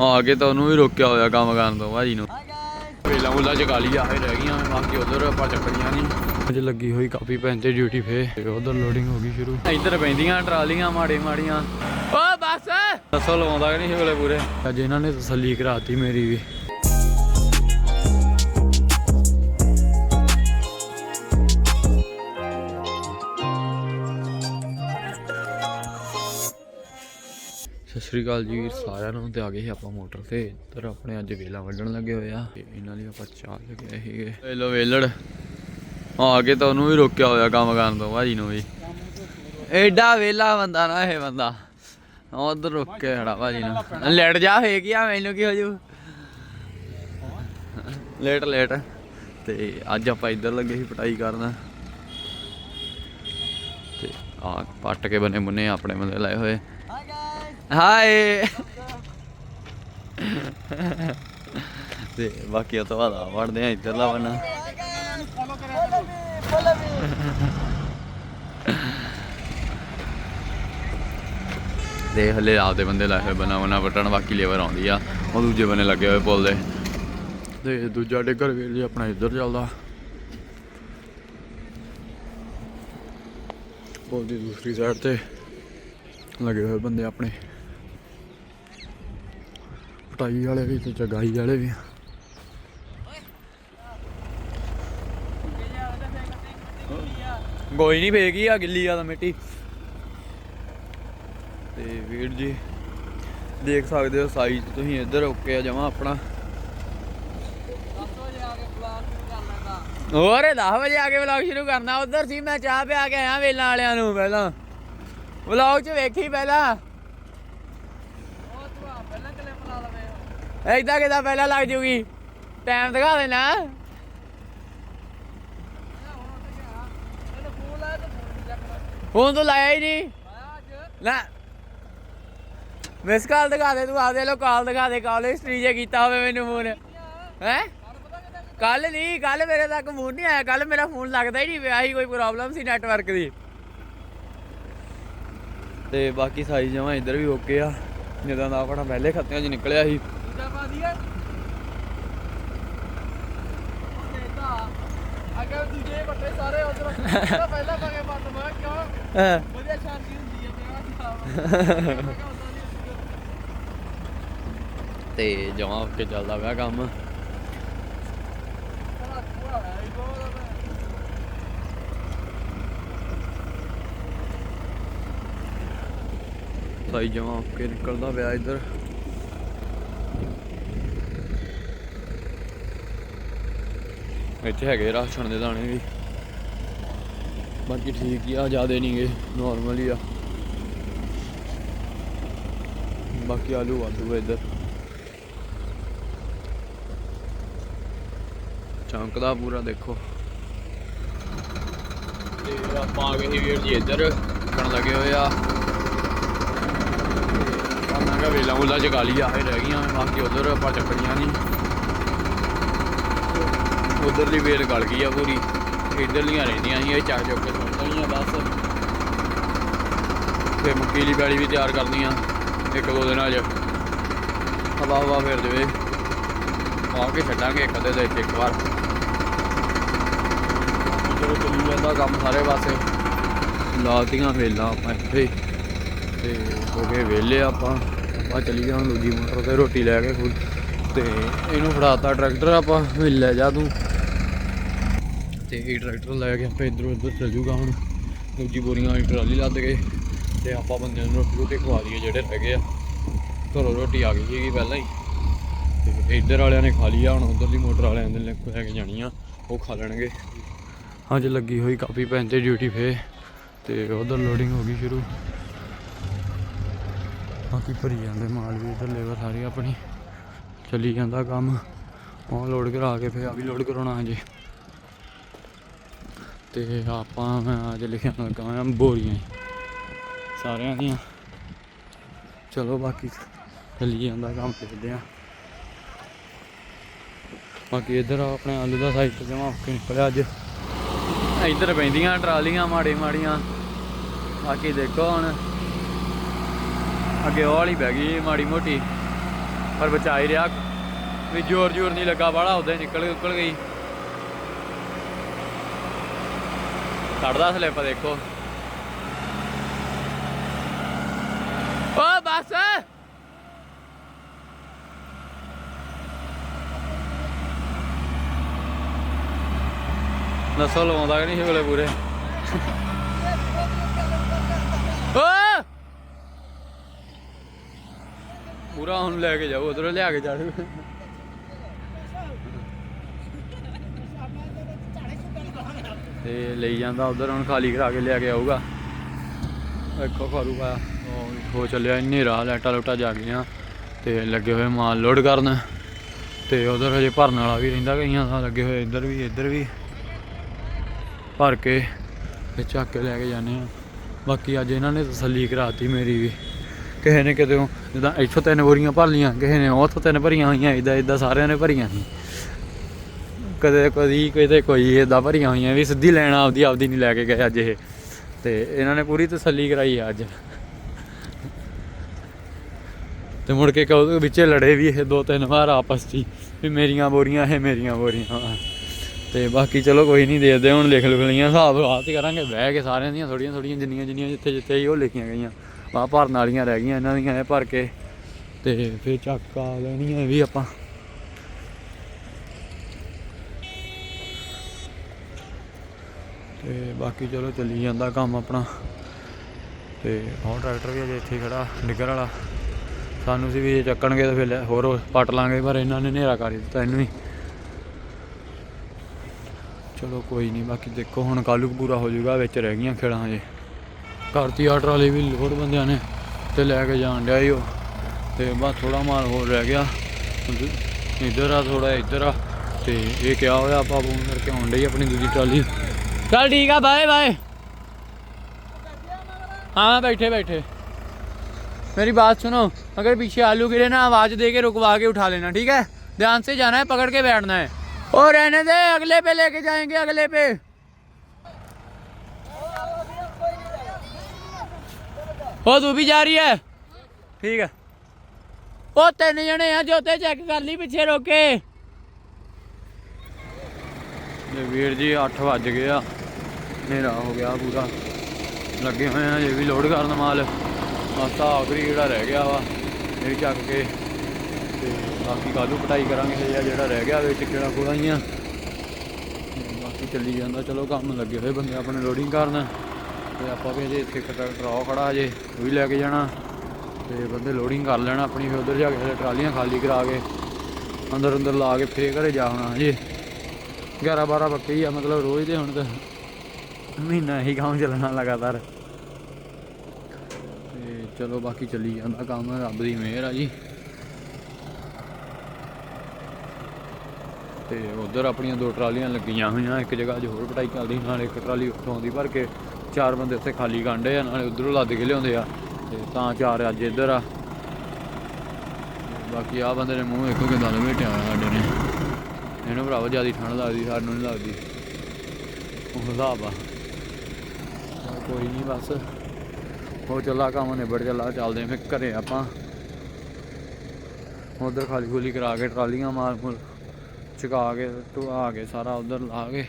ਆ ਕੇ ਤਾਂ ਉਹਨੂੰ ਵੀ ਰੋਕਿਆ ਹੋਇਆ ਕੰਮ ਕਰਨ ਤੋਂ ਭਾਜੀ ਨੂੰ। ਵੇਲਾ ਮੁੱਲਾ ਜਗਾ ਲਈ ਆਹੇ ਰਹਿ ਗਈਆਂ ਬਾਕੀ ਉਧਰ ਆਪਾਂ ਚੱਕਣੀਆਂ ਨਹੀਂ। ਅੱਜ ਲੱਗੀ ਹੋਈ ਕਾਪੀ ਪੈਨ ਤੇ ਡਿਊਟੀ ਫੇ ਉਧਰ ਲੋਡਿੰਗ ਹੋ ਗਈ ਸ਼ੁਰੂ। ਇੱਧਰ ਪੈਂਦੀਆਂ ਟਰਾਲੀਆਂ ਮਾੜੇ ਮਾੜੀਆਂ। ਓ ਬੱਸ! ਦੱਸੋ ਲਵਾਉਂਦਾ ਕਿ ਨਹੀਂ ਸੀ ਵੇਲੇ ਪੂਰੇ? ਅੱਜ ਇਹਨਾਂ ਨੇ ਤਸੱਲੀ ਕਰਾਤੀ ਮੇਰੀ ਵੀ। ਸ਼੍ਰੀ ਅਕਾਲ ਜੀ ਸਾਰਿਆਂ ਨੂੰ ਤੇ ਆ ਗਏ ਸੀ ਆਪਾਂ ਮੋਟਰ ਤੇ। ਇੱਧਰ ਆਪਣੇ ਅੱਜ ਵੇਲਾ ਵੱਢਣ ਲੱਗੇ ਹੋਏ ਆ। ਤੇ ਇਹਨਾਂ ਲਈ ਆਪਾਂ ਚਾਹ ਲਗਾਏ ਸੀਗੇ। ਵੇਲੋ ਵੇਲੜ। ਆ ਕੇ ਤਾਂ ਉਹਨੂੰ ਵੀ ਰੋਕਿਆ ਹੋਇਆ ਕੰਮ ਕਰਨ ਤੋਂ, ਭਾਜੀ ਨੂੰ ਵੀ। ਐਡਾ ਵੇਲਾ ਬੰਦਾ ਨਾ ਇਹ ਬੰਦਾ। ਉਧਰ ਰੁਕ ਕੇ ਖੜਾ ਭਾਜੀ ਨੂੰ। ਲੇਟ ਜਾ ਫੇਕ ਗਿਆ ਮੈਨੂੰ ਕੀ ਹੋ ਜੂ? Late late. ਤੇ ਅੱਜ ਆਪਾਂ ਇੱਧਰ ਲੱਗੇ ਸੀ ਪਟਾਈ ਕਰਨ। ਤੇ ਆ ਪੱਟ ਕੇ ਬਨੇ ਮੁੰਨੇ ਆਪਣੇ ਬੰਦੇ ਲਾਏ ਹੋਏ। ਹਾਏ ਤੇ ਬਾਕੀ ਉਹ ਤੋਂ ਬਾਅਦ ਆ ਵੜਦੇ ਆ ਇੱਧਰ ਲਾਵਣਾ ਦੇ ਹਲੇ ਆਪਦੇ ਬੰਦੇ ਲਾਏ ਹੋਏ ਬਣਾ ਬਣਾ ਵਟਣ ਬਾਕੀ ਲੇਬਰ ਆਉਂਦੀ ਆ। ਉਹ ਦੂਜੇ ਬੰਨੇ ਲੱਗੇ ਹੋਏ ਪੁੱਲ ਦੇ। ਤੇ ਦੂਜਾ ਡਿੱਗਰ ਵੀਰ ਜੀ ਆਪਣਾ ਇੱਧਰ ਚੱਲਦਾ। ਪੁੱਲ ਦੀ ਦੂਸਰੀ ਸਾਈਡ ਤੇ ਲੱਗੇ ਹੋਏ ਬੰਦੇ ਆਪਣੇ। ਪਟਾਈ ਵਾਲੇ ਵੀ ਤੇ ਚਗਾਈ ਵਾਲੇ ਵੀ। ਕੋਈ ਨਹੀਂ ਫੇਕੀ ਆ, ਗਿੱਲੀ ਆ ਤਾਂ ਮਿੱਟੀ। ਤੇ ਵੀਰ ਜੀ, ਦੇਖ ਸਕਦੇ ਹੋ ਸਾਈਜ਼ ਤੁਸੀਂ ਇੱਧਰ ਓਕੇ ਆ, ਜਮਾ ਆਪਣਾ। ਹੋਰ 10 ਵਜੇ ਆ ਕੇ ਵਲੌਗ ਸ਼ੁਰੂ ਕਰਨਾ। ਉਧਰ ਸੀ, ਮੈਂ ਚਾਹ ਪਿਆ ਕੇ ਆਇਆ ਵੇਲਾਂ ਵਾਲਿਆਂ ਨੂੰ ਪਹਿਲਾਂ। ਵਲੌਗ 'ਚ ਵੇਖੀ ਪਹਿਲਾਂ। ਐਦਾਂ ਕਿਦਾਂ ਪਹਿਲਾਂ ਲੱਗ ਜੂਗੀ? ਟਾਈਮ ਦਿਖਾ ਦੇਣਾ। ਫੋਨ ਤੋਂ ਲਾਇਆ ਹੀ ਨਹੀਂ। ਨਾ ਮਿਸ ਕਾਲ ਦਿਖਾ ਦੇ, ਤੂੰ ਆਪਦੇ ਲੋ ਕਾਲ ਦਿਖਾ ਦੇ ਕਾਲ ਹਿਸਟਰੀ ਜੇ ਕੀਤਾ ਹੋਵੇ ਮੈਨੂੰ ਫੋਨ ਹੈ? ਕੱਲ ਨਹੀਂ ਕੱਲ ਮੇਰੇ ਤੱਕ ਫੋਨ ਨਹੀਂ ਆਇਆ। ਕੱਲ ਮੇਰਾ ਫੋਨ ਲੱਗਦਾ ਹੀ ਨਹੀਂ ਪਿਆ ਸੀ, ਕੋਈ ਪ੍ਰੋਬਲਮ ਸੀ ਨੈਟਵਰਕ ਦੀ। ਤੇ ਬਾਕੀ ਸਾਈ ਜਮਾ ਇੱਧਰ ਵੀ ਓਕੇ ਆ। ਜਦੋਂ ਦਾ ਆਪਣਾ ਪਹਿਲੇ ਖੱਤਿਆਂ 'ਚ ਨਿਕਲਿਆ ਸੀ। ਅਗਰ ਦੂਜੇ ਬੱਟੇ ਸਾਰੇ ਉਧਰ ਪਹਿਲਾਂ ਪਗੇ ਪੱਟ ਮੈਂ ਕਿਉਂ? ਹਾਂ। ਵਧੀਆ ਸ਼ਾਂਤੀ ਹੁੰਦੀ ਹੈ ਤੇ ਜਮਾ ਓਕੇ ਚੱਲਦਾ ਪਿਆ ਕੰਮ। ਸਾਈ ਜਮਾ ਓਕੇ ਨਿਕਲਦਾ ਪਿਆ ਇੱਧਰ। ਇੱਥੇ ਹੈਗੇ ਰਾਸ਼ਨ ਦੇ ਦਾਣੇ ਵੀ। ਬਾਕੀ ਠੀਕ ਹੀ ਆ, ਜਿਆਦੇ ਨਹੀਂਗੇ ਨਾਰਮਲ ਹੀ ਆ। ਬਾਕੀ ਆਲੂ ਵਾਧੂ ਇੱਧਰ। ਚਮਕਦਾ ਪੂਰਾ ਦੇਖੋ। ਤੇ ਆਪਾਂ ਆ ਗਏ ਸੀ ਵੀਰ ਜੀ ਇੱਧਰ ਕਰਨ ਲੱਗੇ ਹੋਏ ਆ। ਆ ਮੈਂ ਕਿਹਾ ਵੇਲਾ ਮੁੱਲਾ ਜਗਾ ਲਈ ਆਹੇ ਰਹਿ ਗਈਆਂ, ਬਾਕੀ ਉਧਰ ਆਪਾਂ ਚੱਕਣੀਆਂ ਨਹੀਂ। ਉਧਰਲੀ ਵੇਲ ਗਲ ਗਈ ਆ ਪੂਰੀ। ਇਧਰਲੀਆਂ ਰਹਿੰਦੀਆਂ ਸੀ, ਇਹ ਚੱਕ ਚੁੱਕ ਕੇ ਸੁੱਟਣੀਆਂ ਬਸ। ਤੇ ਮੱਕੀ ਦੀ ਪੈਲੀ ਵੀ ਤਿਆਰ ਕਰਨੀ ਆ, ਇੱਕ ਦੋ ਦਿਨਾਂ 'ਚ। ਹਵਾ ਹਵਾ ਫੇਰ ਦੇਵੇ ਆ ਕੇ ਛੱਡਾਂਗੇ ਇੱਕ ਅੱਧੇ ਦੇ ਵਿੱਚ ਇੱਕ ਵਾਰ। ਚਲੋ ਚੱਲੀ ਜਾਂਦਾ ਕੰਮ ਸਾਰੇ ਪਾਸੇ। ਲਾਤੀਆਂ ਵੇਲਾਂ ਆਪਾਂ ਇੱਥੇ। ਹੀ। ਤੇ ਹੋ ਗਏ ਵਿਹਲੇ ਆਪਾਂ। ਆਪਾਂ ਚਲੀ ਗਿਆ ਹੁਣ ਦੂਜੀ ਮੋਟਰ ਤੇ ਰੋਟੀ ਲੈ ਕੇ ਫੁੱਲ ਤੇ ਇਹਨੂੰ ਫੜਾਤਾ ਟਰੈਕਟਰ ਆਪਾਂ, ਵੀ ਲੈ ਜਾ ਤੂੰ। ਤੇ ਇਹ ਟਰੈਕਟਰ ਲੈ ਕੇ ਆਪਾਂ ਇਧਰੋਂ ਉਧਰ ਚੱਲ ਜੂਗਾ ਹੁਣ। ਦੂਜੀ ਬੋਰੀਆਂ ਵਾਲੀ ਟਰਾਲੀ ਲੱਦ ਗਏ ਤੇ ਆਪਾਂ ਬੰਦਿਆਂ ਨੂੰ ਰੋਟੀ ਰੋਟੀ ਖਵਾ ਦਈਏ ਜਿਹੜੇ ਰਹਿ ਗਏ ਆ। ਘਰੋਂ ਰੋਟੀ ਆ ਗਈ ਸੀਗੀ ਪਹਿਲਾਂ ਹੀ। ਤੇ ਇੱਧਰ ਵਾਲਿਆਂ ਨੇ ਖਾ ਲਈ ਆ, ਹੁਣ ਉਧਰਲੀ ਮੋਟਰ ਵਾਲਿਆਂ ਦੇ ਲੈ ਕੇ ਜਾਣੀ ਆ, ਉਹ ਖਾ ਲੈਣਗੇ। ਅੱਜ ਲੱਗੀ ਹੋਈ ਕਾਫੀ ਪੈਨ ਤੇ ਡਿਊਟੀ ਫੇ, ਤੇ ਉਧਰ ਲੋਡਿੰਗ ਹੋ ਗਈ ਸ਼ੁਰੂ। ਬਾਕੀ ਭਰੀ ਜਾਂਦੇ ਮਾਲ ਵੀ, ਇਧਰ ਲੇਬਰ ਸਾਰੀ ਆਪਣੀ। ਚੱਲੀ ਜਾਂਦਾ ਕੰਮ। ਉਹ ਲੋਡ ਕਰਾ ਕੇ ਫੇ ਆ ਵੀ ਲੋਡ ਕਰਾਉਣਾ ਹਜੇ। ਤੇ ਆਪਾਂ ਮੈਂ ਅੱਜ ਲਿਖਿਆ ਲੱਗਾ ਆ ਬੋਰੀਆਂ ਸਾਰਿਆਂ ਦੀਆਂ। ਚਲੋ ਬਾਕੀ ਚੱਲੀ ਜਾਂਦਾ ਕੰਮ ਦੇਖਦੇ ਆ ਬਾਕੀ ਇਧਰ ਆਪਣੇ ਆਲੂ ਦਾ ਸਾਈਜ਼ ਜਮਾ ਓਕੇ ਨਿਕਲਿਆ ਅੱਜ। ਇੱਧਰ ਪੈਂਦੀਆਂ ਟਰਾਲੀਆਂ ਮਾੜੀ ਮਾੜੀਆਂ। ਬਾਕੀ ਦੇਖੋ ਹੁਣ। ਅੱਗੇ ਹੌਲੀ ਬਹਿ ਗਈ ਮਾੜੀ ਮੋਟੀ। ਪਰ ਬਚਾ ਹੀ ਰਿਹਾ। ਵੀ ਜ਼ੋਰ ਜ਼ੋਰ ਨਹੀਂ ਲੱਗਾ, ਬਾਹਲਾ ਉਹਦੇ ਨਿਕਲ ਉਕਲ ਗਈ। ਕੱਢਦਾ ਸਲਿੱਪ ਦੇਖੋ। ਓ ਬਸ! ਨਸਲ ਲਵਾਉਂਦਾ ਕਿ ਨਹੀਂ ਵੇਲੇ ਪੂਰੇ? ਓ! ਪੂਰਾ ਹੁਣ ਲੈ ਕੇ ਜਾਓ, ਉਧਰੋਂ ਲਿਆ ਕੇ ਚਾੜੂ ਤੇ ਲਈ ਜਾਂਦਾ ਉਧਰ, ਹੁਣ ਖਾਲੀ ਕਰਾ ਕੇ ਲਿਆ ਕੇ ਆਊਗਾ। ਵੇਖੋ ਖਰੂ ਪਾ ਹੋ ਚੱਲਿਆ, ਇੰਨੀ ਰਾਹ ਲੈਟਾ ਲੋਟਾ ਜਾ ਗਈਆਂ ਤੇ ਲੱਗੇ ਹੋਏ ਮਾਲ ਲੋਡ ਕਰਨ। ਤੇ ਉਧਰ ਹਜੇ ਭਰਨ ਵਾਲਾ ਵੀ ਰਹਿੰਦਾ, ਕਈਆਂ ਦਾ ਲੱਗੇ ਹੋਏ ਇੱਧਰ ਵੀ ਇੱਧਰ ਵੀ। ਭਰ ਕੇ ਤੇ ਚੱਕ ਕੇ ਲੈ ਕੇ ਜਾਂਦੇ ਆ ਬਾਕੀ ਅੱਜ ਇਹਨਾਂ ਨੇ ਤਸੱਲੀ ਕਰਾਤੀ ਮੇਰੀ ਵੀ। ਕਿਸੇ ਨੇ ਕਿਤੇ ਜਿੱਦਾਂ ਇੱਥੋਂ ਤਿੰਨ ਬੋਰੀਆਂ ਭਰ ਲੀਆਂ ਕਿਸੇ ਨੇ ਉੱਥੋਂ ਤਿੰਨ ਭਰੀਆਂ ਹੋਈਆਂ ਇਦਾਂ ਇਦਾਂ ਸਾਰਿਆਂ ਨੇ ਭਰੀਆਂ ਸੀ। ਕਦੇ ਕਦੀ ਕਿਤੇ ਕੋਈ ਇਦਾਂ ਭਰੀਆਂ ਹੋਈਆਂ ਵੀ ਸਿੱਧੀ ਲੈਣ ਆਪਦੀ ਆਪਦੀ ਨਹੀਂ ਲੈ ਕੇ ਗਏ ਅੱਜ ਇਹ। ਤੇ ਇਹਨਾਂ ਨੇ ਪੂਰੀ ਤਸੱਲੀ ਕਰਾਈ ਆ ਅੱਜ। ਤੇ ਮੁੜ ਕੇ ਕਹੋ ਵਿੱਚੇ ਲੜੇ ਵੀ ਇਹ ਦੋ ਤਿੰਨ ਵਾਰ ਆਪਸ 'ਚ ਹੀ, ਵੀ ਮੇਰੀਆਂ ਬੋਰੀਆਂ, ਇਹ ਮੇਰੀਆਂ ਬੋਰੀਆਂ ਵਾਂ। ਤੇ ਬਾਕੀ ਚਲੋ ਕੋਈ ਨਹੀਂ ਦੇਖਦੇ, ਹੁਣ ਲਿਖ ਲੁਖ ਲਈਆਂ, ਹਿਸਾਬ ਰਾਤ ਕਰਾਂਗੇ। ਬਹਿ ਕੇ ਸਾਰਿਆਂ ਦੀਆਂ ਥੋੜੀਆਂ ਥੋੜੀਆਂ ਜਿੰਨੀਆਂ ਜਿੰਨੀਆਂ ਜਿੱਥੇ ਜਿੱਥੇ ਸੀ ਉਹ ਲਿਖੀਆਂ ਗਈਆਂ। ਆ ਭਰਨ ਵਾਲੀਆਂ ਰਹਿ ਗਈਆਂ ਇਹਨਾਂ ਦੀਆਂ ਇਹ ਭਰ ਕੇ। ਤੇ ਫਿਰ ਚੱਕ ਆ ਲੈਣੀਆਂ ਵੀ ਆਪਾਂ। ਤੇ ਬਾਕੀ ਚਲੋ ਚੱਲੀ ਜਾਂਦਾ ਕੰਮ ਆਪਣਾ। ਤੇ ਆਹ ਟਰੈਕਟਰ ਵੀ ਅਜੇ ਇੱਥੇ ਹੀ ਖੜਾ ਡਿੱਗਰ ਵਾਲਾ। ਸਾਨੂੰ ਸੀ ਵੀ ਇਹ ਚੱਕਣਗੇ ਤਾਂ ਫਿਰ ਹੋਰ ਪੱਟ ਲਾਂਗੇ, ਪਰ ਇਹਨਾਂ ਨੇ ਹਨੇਰਾ ਕਰ ਹੀ ਦਿੱਤਾ ਇਹਨੂੰ ਹੀ। ਚਲੋ ਕੋਈ ਨਹੀਂ, ਬਾਕੀ ਦੇਖੋ ਹੁਣ ਕਾਲੂ ਪੂਰਾ ਹੋ ਜਾਊਗਾ, ਵਿੱਚ ਰਹਿ ਗਈਆਂ ਖੇੜਾਂ ਹਜੇ। ਕਰਤੀ ਆ ਟਰਾਲੀ ਵੀ ਲੋਡ ਬੰਦਿਆਂ ਨੇ, ਤੇ ਲੈ ਕੇ ਜਾਣ ਡਿਆ ਈ ਉਹ। ਤੇ ਬਸ ਥੋੜਾ ਮਾਲ ਹੋਰ ਰਹਿ ਗਿਆ। ਇੱਧਰ ਆ ਥੋੜਾ ਇੱਧਰ ਆ। ਤੇ ਇਹ ਕਿਹਾ ਹੋਇਆ, ਆਪਾਂ ਫੋਨ ਕਰਕੇ ਆਉਣ ਡਈ ਆਪਣੀ ਦੂਜੀ ਟਰਾਲੀ चल ठीक है बाय बाय हाँ बैठे बैठे. मेरी बात सुनो, अगर पीछे आलू गिरे ना, आवाज़ दे के रुकवा के उठा लेना, ठीक है? ध्यान से जाना है, पकड़ के बैठना है. और रहने दे, अगले पे लेके जाएँगे, अगले पे. ओ, तू भी जा रही है? ठीक है. ओ, तीन जने जो जोते चेक कर ली पीछे रोके. वीर जी अठ बज गया ਹਨੇਰਾ ਹੋ ਗਿਆ ਪੂਰਾ। ਲੱਗੇ ਹੋਏ ਆ ਜੇ ਵੀ ਲੋਡ ਕਰਨ ਮਾਲ। ਬਸ ਆਖਰੀ ਜਿਹੜਾ ਰਹਿ ਗਿਆ ਵਾ, ਇਹ ਚੱਕ ਕੇ। ਤੇ ਬਾਕੀ ਕਾਲੂ ਕਟਾਈ ਕਰਾਂਗੇ, ਇਹ ਜਿਹੜਾ ਰਹਿ ਗਿਆ ਵਿੱਚ, ਕਿਹੜਾ ਕੋਲਾ ਹੀ ਆ ਬਾਕੀ ਚੱਲੀ ਜਾਂਦਾ, ਚਲੋ ਕੰਮ ਲੱਗੇ ਹੋਏ ਬੰਦੇ ਆਪਣੇ ਲੋਡਿੰਗ ਕਰਨ। ਤੇ ਆਪਾਂ ਵੀ ਜੇ ਇੱਥੇ ਇੱਕ ਟਰੈਕਟਰ ਆਹ ਖੜਾ ਜੇ ਉਹ ਵੀ ਲੈ ਕੇ ਜਾਣਾ। ਤੇ ਬੰਦੇ ਲੋਡਿੰਗ ਕਰ ਲੈਣਾ ਆਪਣੀ, ਫਿਰ ਉਧਰ ਜਾ ਕੇ ਹਲੇ ਟਰਾਲੀਆਂ ਖਾਲੀ ਕਰਾ ਕੇ ਅੰਦਰ ਅੰਦਰ ਲਾ ਕੇ ਫੇਰ ਘਰੇ ਜਾ ਹੋਣਾ ਹਜੇ। 11 12 ਬੱਕੇ ਹੀ ਆ, ਮਤਲਬ ਰੋਜ਼ ਦੇ ਹੁਣ ਤਾਂ। ਮਹੀਨਾ ਹੀ ਕੰਮ ਚੱਲਣਾ ਲਗਾਤਾਰ। ਤੇ ਚਲੋ ਬਾਕੀ ਚੱਲੀ ਜਾਂਦਾ ਕੰਮ, ਰੱਬ ਦੀ ਮਿਹਰ ਆ ਜੀ। ਤੇ ਉਧਰ ਆਪਣੀਆਂ ਦੋ ਟਰਾਲੀਆਂ ਲੱਗੀਆਂ ਹੋਈਆਂ, ਇੱਕ ਜਗ੍ਹਾ 'ਚ ਹੋਰ ਪਟਾਈ ਚੱਲਦੀ, ਨਾਲ ਇੱਕ ਟਰਾਲੀ ਉੱਥੋਂ ਆਉਂਦੀ ਭਰ ਕੇ ਚਾਰ ਬੰਦੇ ਇੱਥੇ ਖਾਲੀ ਕਾਂਡੇ ਆ, ਨਾਲੇ ਉਧਰੋਂ ਲੱਦ ਕੇ ਲਿਆਉਂਦੇ ਆ, ਤੇ ਤਾਂ ਚਾਰ ਅੱਜ ਇੱਧਰ ਆ। ਬਾਕੀ ਆ ਬੰਦੇ ਨੇ ਮੂੰਹ ਇੱਕੋ ਕਿਦਾਂ ਲਵੇਟਿਆ ਹੋਇਆ ਸਾਡੇ ਨੇ। ਇਹਨੂੰ ਭਰਾਵਾ, ਜ਼ਿਆਦਾ ਠੰਡ ਲੱਗਦੀ, ਸਾਨੂੰ ਨਹੀਂ ਲੱਗਦੀ। ਉਹ ਹਿਸਾਬ ਆ। ਕੋਈ ਨਹੀਂ ਬਸ। ਹੋ ਚੱਲਾ ਕੰਮ, ਨਿਬੜ ਚੱਲਾ, ਚੱਲਦੇ ਆਂ ਫਿਰ ਘਰੇ ਆਪਾਂ। ਉਧਰ ਖਾਲੀ ਖੁਲੀ ਕਰਾ ਕੇ ਟਰਾਲੀਆਂ ਮਾਲ ਮੂਲ ਚੁਕਾ ਕੇ ਧੁਆ ਕੇ ਸਾਰਾ ਉਧਰ ਲਾ ਕੇ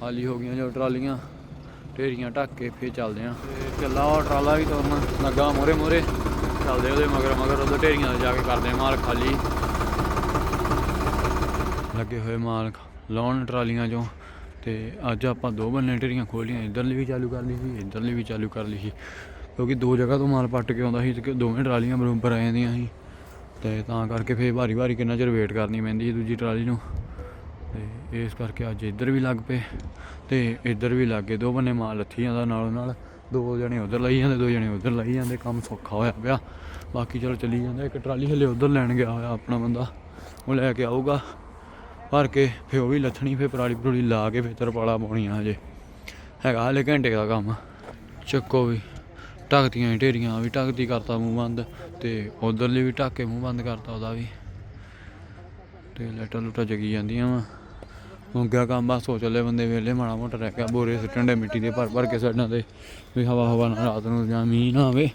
ਖਾਲੀ ਹੋ ਗਈਆਂ ਜੋ ਟਰਾਲੀਆਂ। ਢੇਰੀਆਂ ਢੱਕ ਕੇ ਫੇਰ ਚੱਲਦੇ ਆਂ ਤੇ ਚੱਲਾ ਉਹ ਟਰਾਲਾ ਵੀ ਤੁਰਨ ਲੱਗਾ ਮੋਰੇ ਮੋਰੇ ਚੱਲਦੇ ਉਹਦੇ ਮਗਰ ਮਗਰ ਉਧਰ ਢੇਰੀਆਂ ਤੇ ਜਾ ਕੇ ਕਰਦੇ ਆਂ ਮਾਲ ਖਾਲੀ। ਲੱਗੇ ਹੋਏ ਮਾਲ ਲਾਉਣ ਟਰਾਲੀਆਂ ਚੋਂ। ਤੇ ਅੱਜ ਆਪਾਂ ਦੋ ਬੰਨੇ ਢੇਰੀਆਂ ਖੋਲੀਆਂ, ਇਧਰਲੀ ਵੀ ਚਾਲੂ ਕਰ ਲਈ ਸੀ, ਇਧਰਲੀ ਵੀ ਚਾਲੂ ਕਰ ਲਈ ਸੀ। ਕਿਉਂਕਿ ਦੋ ਜਗ੍ਹਾ ਤੋਂ ਮਾਲ ਪੱਟ ਕੇ ਆਉਂਦਾ ਸੀ ਤੇ ਦੋਵੇਂ ਟਰਾਲੀਆਂ ਬਰੋਬਰ ਆ ਜਾਂਦੀਆਂ ਸੀ। ਤੇ ਤਾਂ ਕਰਕੇ ਫੇਰ ਵਾਰੀ ਵਾਰੀ ਕਿੰਨਾ ਚਿਰ ਵੇਟ ਕਰਨੀ ਪੈਂਦੀ ਸੀ ਦੂਜੀ ਟਰਾਲੀ ਨੂੰ। ਤੇ ਇਸ ਕਰਕੇ ਅੱਜ ਇੱਧਰ ਵੀ ਲੱਗ ਪਏ ਤੇ ਇੱਧਰ ਵੀ ਲੱਗ ਗਏ। ਦੋ ਬੰਨੇ ਮਾਲ ਲੱਥੀ ਜਾਂਦਾ ਨਾਲੋਂ ਨਾਲ, ਦੋ ਜਣੇ ਉਧਰ ਲਈ ਜਾਂਦੇ, ਦੋ ਜਣੇ ਉਧਰ ਲਈ ਜਾਂਦੇ, ਕੰਮ ਸੌਖਾ ਹੋਇਆ ਪਿਆ। ਬਾਕੀ ਚਲੋ ਚੱਲੀ ਜਾਂਦਾ, ਇੱਕ ਟਰਾਲੀ ਹਲੇ ਉਧਰ ਲੈਣ ਗਿਆ ਹੋਇਆ ਆਪਣਾ ਬੰਦਾ, ਉਹ ਲੈ ਕੇ ਆਊਗਾ। ਭਰ ਕੇ ਫੇ ਉਹ ਵੀ ਲੱਥਣੀ ਫੇ ਪਰਾਲੀ ਪਰੂਲੀ ਲਾ ਕੇ ਫੇ ਤਰਪਾਲਾ ਪਾਉਣੀ ਆ ਹਜੇ। ਹੈਗਾ ਹਲੇ ਘੰਟੇ ਦਾ ਕੰਮ। ਚੱਕੋ ਵੀ ਢੱਕਦੀਆਂ ਢੇਰੀਆਂ ਵੀ ਢੱਕਦੀ ਕਰਤਾ ਮੂੰਹ ਬੰਦ ਤੇ ਉਧਰਲੀ ਵੀ ਢੱਕ ਕੇ ਮੂੰਹ ਬੰਦ ਕਰਤਾ ਉਹਦਾ ਵੀ। ਤੇ ਲੈਟਾਂ ਲੁਟਾਂ ਜਗੀ ਜਾਂਦੀਆਂ ਵਾ। ਹੁਣ ਕੰਮ ਬਸ ਹੋ ਚੱਲੇ ਬੰਦੇ ਵੇਲੇ ਮਾੜਾ ਮੋਟਾ ਰਹਿ ਗਿਆ, ਬੋਰੇ ਸਿੱਟਣ ਦੇ ਮਿੱਟੀ ਦੇ ਭਰ ਭਰ ਕੇ ਸਾਈਡਾਂ ਤੇ। ਵੀ ਹਵਾ ਹਵਾ ਨਾਲ ਰਾਤ ਨੂੰ ਜਾਂ ਮੀਂਹ ਨਾ ਆਵੇ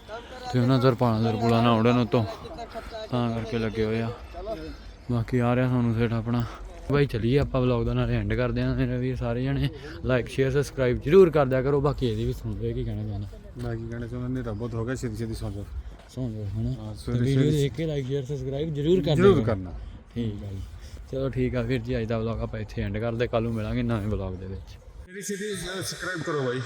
ਤੇ ਉਹਨਾਂ ਦਰ ਪਾਣਾ ਦਰ ਪੁਲਾ ਨਾ ਉੜਨ ਉਤੋਂ। ਤਾਂ ਕਰਕੇ ਲੱਗੇ ਹੋਏ ਆ। ਬਾਕੀ ਆ ਰਿਹਾ ਸਾਨੂੰ ਸੇਠ ਆਪਣਾ। ਬਾਈ ਚਲੀਏ ਆਪਾਂ ਵਲੌਗ ਦਾ ਨਾਲੇ ਐਂਡ ਕਰਦੇ ਆਂ ਮੇਰੇ ਵੀਰ ਸਾਰੇ ਜਣੇ ਲਾਈਕ ਸ਼ੇਅਰ ਸਬਸਕ੍ਰਾਈਬ ਜਰੂਰ ਕਰ ਦਿਆ ਕਰੋ। ਬਾਕੀ ਇਹਦੀ ਵੀ ਸੁਣ ਲਿਓ ਕੀ ਕਹਿਣਾ ਚਾਹੁੰਦਾ। ਬਾਕੀ ਕਹਿਣਾ ਚਾਹੁੰਦਾ ਹਨੇਰਾ ਬਹੁਤ ਹੋ ਗਿਆ ਛੇਤੀ ਛੇਤੀ ਸੌਂ ਜਾਓ ਸੁਣ ਲਓ ਹਨਾ? ਵੀਡੀਓ ਦੇਖ ਕੇ ਲਾਈਕ ਸ਼ੇਅਰ ਸਬਸਕ੍ਰਾਈਬ ਜਰੂਰ ਕਰ ਜ਼ਰੂਰ ਕਰੋ। ਕਰਨਾ। ਠੀਕ ਆ ਜੀ। ਚਲੋ ਠੀਕ ਆ ਵੀਰ ਜੀ ਅੱਜ ਦਾ ਵਲੌਗ ਆਪਾਂ ਇੱਥੇ ਐਂਡ ਕਰਦੇ ਕੱਲ ਨੂੰ ਮਿਲਾਂਗੇ ਨਵੇਂ ਵਲੌਗ ਦੇ ਵਿੱਚ। ਛੇਤੀ ਛੇਤੀ ਸਬਸਕ੍ਰਾਈਬ ਕਰੋ ਬਾਈ।